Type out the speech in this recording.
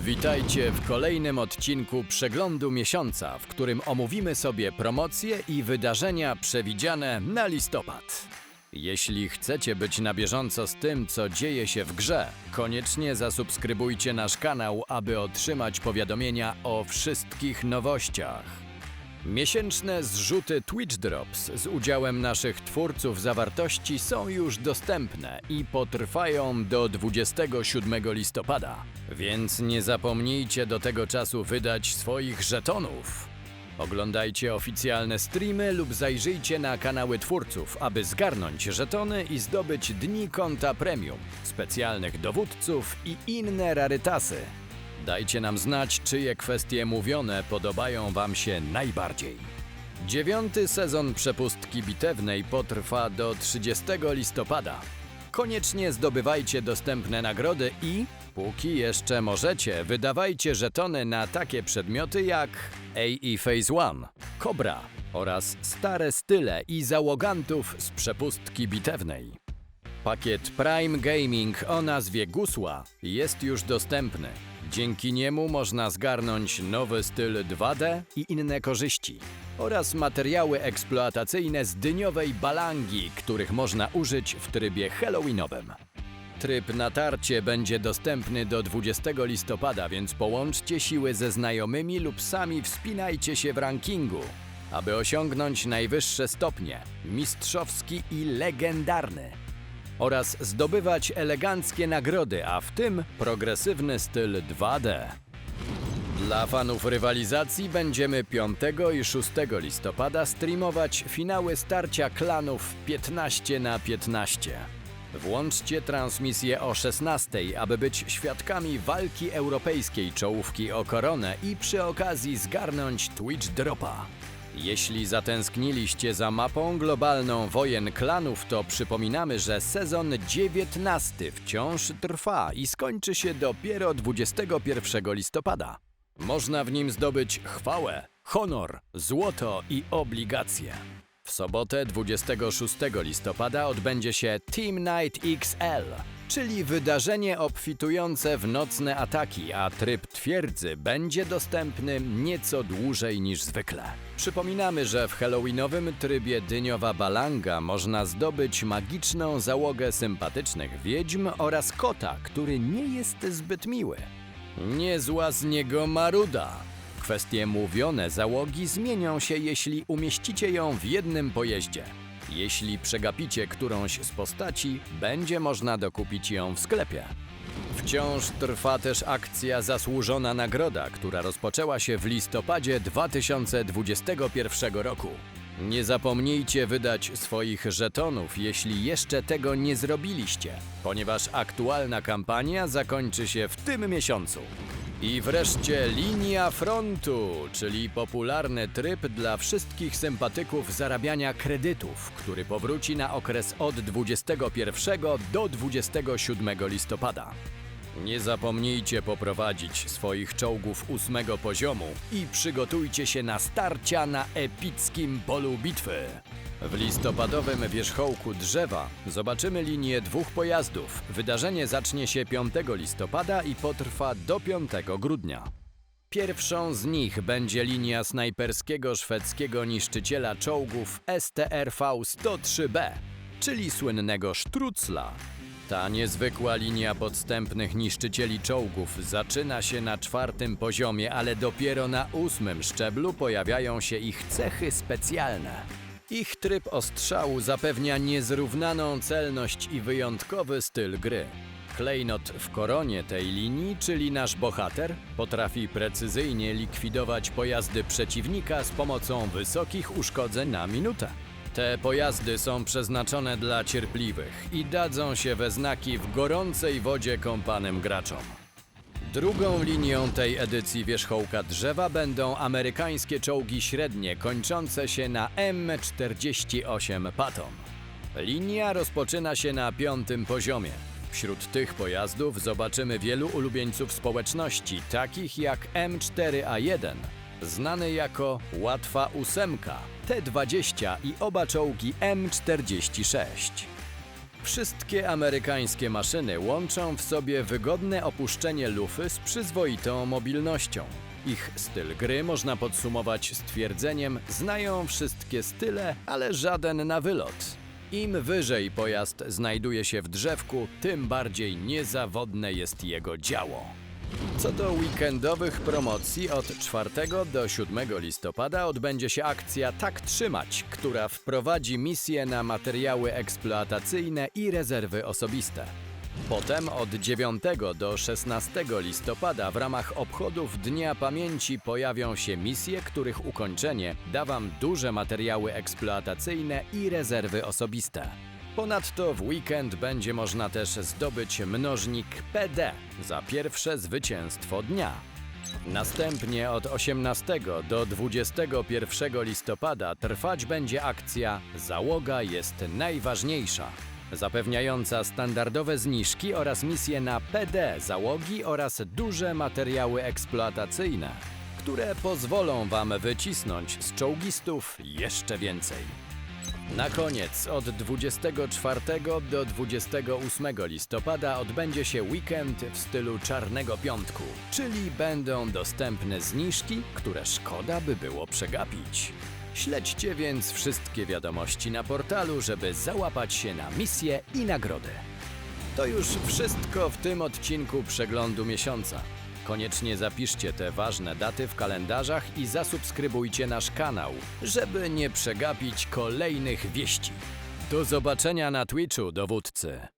Witajcie w kolejnym odcinku Przeglądu Miesiąca, w którym omówimy sobie promocje i wydarzenia przewidziane na listopad. Jeśli chcecie być na bieżąco z tym, co dzieje się w grze, koniecznie zasubskrybujcie nasz kanał, aby otrzymać powiadomienia o wszystkich nowościach. Miesięczne zrzuty Twitch Drops z udziałem naszych twórców zawartości są już dostępne i potrwają do 27 listopada, więc nie zapomnijcie do tego czasu wydać swoich żetonów. Oglądajcie oficjalne streamy lub zajrzyjcie na kanały twórców, aby zgarnąć żetony i zdobyć dni konta premium, specjalnych dowódców i inne rarytasy. Dajcie nam znać, czyje kwestie mówione podobają Wam się najbardziej. Dziewiąty sezon przepustki bitewnej potrwa do 30 listopada. Koniecznie zdobywajcie dostępne nagrody i, póki jeszcze możecie, wydawajcie żetony na takie przedmioty jak AE Phase One, Cobra oraz stare style i załogantów z przepustki bitewnej. Pakiet Prime Gaming o nazwie Gusła jest już dostępny. Dzięki niemu można zgarnąć nowy styl 2D i inne korzyści oraz materiały eksploatacyjne z dyniowej balangi, których można użyć w trybie halloweenowym. Tryb natarcie będzie dostępny do 20 listopada, więc połączcie siły ze znajomymi lub sami wspinajcie się w rankingu, aby osiągnąć najwyższe stopnie mistrzowski i legendarny oraz zdobywać eleganckie nagrody, a w tym progresywny styl 2D. Dla fanów rywalizacji będziemy 5 i 6 listopada streamować finały starcia klanów 15 na 15. Włączcie transmisję o 16, aby być świadkami walki europejskiej czołówki o koronę i przy okazji zgarnąć Twitch Dropa. Jeśli zatęskniliście za mapą globalną wojen klanów, to przypominamy, że sezon 19 wciąż trwa i skończy się dopiero 21 listopada. Można w nim zdobyć chwałę, honor, złoto i obligacje. Sobotę 26 listopada odbędzie się Team Night XL, czyli wydarzenie obfitujące w nocne ataki, a tryb twierdzy będzie dostępny nieco dłużej niż zwykle. Przypominamy, że w halloweenowym trybie Dyniowa Balanga można zdobyć magiczną załogę sympatycznych wiedźm oraz kota, który nie jest zbyt miły. Niezła z niego maruda. Kwestie mówione załogi zmienią się, jeśli umieścicie ją w jednym pojeździe. Jeśli przegapicie którąś z postaci, będzie można dokupić ją w sklepie. Wciąż trwa też akcja Zasłużona Nagroda, która rozpoczęła się w listopadzie 2021 roku. Nie zapomnijcie wydać swoich żetonów, jeśli jeszcze tego nie zrobiliście, ponieważ aktualna kampania zakończy się w tym miesiącu. I wreszcie linia frontu, czyli popularny tryb dla wszystkich sympatyków zarabiania kredytów, który powróci na okres od 21 do 27 listopada. Nie zapomnijcie poprowadzić swoich czołgów ósmego poziomu i przygotujcie się na starcia na epickim polu bitwy. W listopadowym wierzchołku drzewa zobaczymy linię dwóch pojazdów. Wydarzenie zacznie się 5 listopada i potrwa do 5 grudnia. Pierwszą z nich będzie linia snajperskiego szwedzkiego niszczyciela czołgów STRV-103B, czyli słynnego Sztrucla. Ta niezwykła linia podstępnych niszczycieli czołgów zaczyna się na czwartym poziomie, ale dopiero na ósmym szczeblu pojawiają się ich cechy specjalne. Ich tryb ostrzału zapewnia niezrównaną celność i wyjątkowy styl gry. Klejnot w koronie tej linii, czyli nasz bohater, potrafi precyzyjnie likwidować pojazdy przeciwnika z pomocą wysokich uszkodzeń na minutę. Te pojazdy są przeznaczone dla cierpliwych i dadzą się we znaki w gorącej wodzie kąpanym graczom. Drugą linią tej edycji wierzchołka drzewa będą amerykańskie czołgi średnie kończące się na M48 Patton. Linia rozpoczyna się na piątym poziomie. Wśród tych pojazdów zobaczymy wielu ulubieńców społeczności, takich jak M4A1, znany jako Łatwa Ósemka, T20 i oba czołgi M46. Wszystkie amerykańskie maszyny łączą w sobie wygodne opuszczenie lufy z przyzwoitą mobilnością. Ich styl gry można podsumować stwierdzeniem: znają wszystkie style, ale żaden na wylot. Im wyżej pojazd znajduje się w drzewku, tym bardziej niezawodne jest jego działo. Co do weekendowych promocji, od 4 do 7 listopada odbędzie się akcja Tak Trzymać, która wprowadzi misję na materiały eksploatacyjne i rezerwy osobiste. Potem od 9 do 16 listopada w ramach obchodów Dnia Pamięci pojawią się misje, których ukończenie da Wam duże materiały eksploatacyjne i rezerwy osobiste. Ponadto w weekend będzie można też zdobyć mnożnik PD za pierwsze zwycięstwo dnia. Następnie od 18 do 21 listopada trwać będzie akcja Załoga jest najważniejsza, zapewniająca standardowe zniżki oraz misje na PD załogi oraz duże materiały eksploatacyjne, które pozwolą Wam wycisnąć z czołgistów jeszcze więcej. Na koniec, od 24 do 28 listopada odbędzie się weekend w stylu Czarnego Piątku, czyli będą dostępne zniżki, które szkoda by było przegapić. Śledźcie więc wszystkie wiadomości na portalu, żeby załapać się na misję i nagrodę. To już wszystko w tym odcinku przeglądu miesiąca. Koniecznie zapiszcie te ważne daty w kalendarzach i zasubskrybujcie nasz kanał, żeby nie przegapić kolejnych wieści. Do zobaczenia na Twitchu, dowódcy!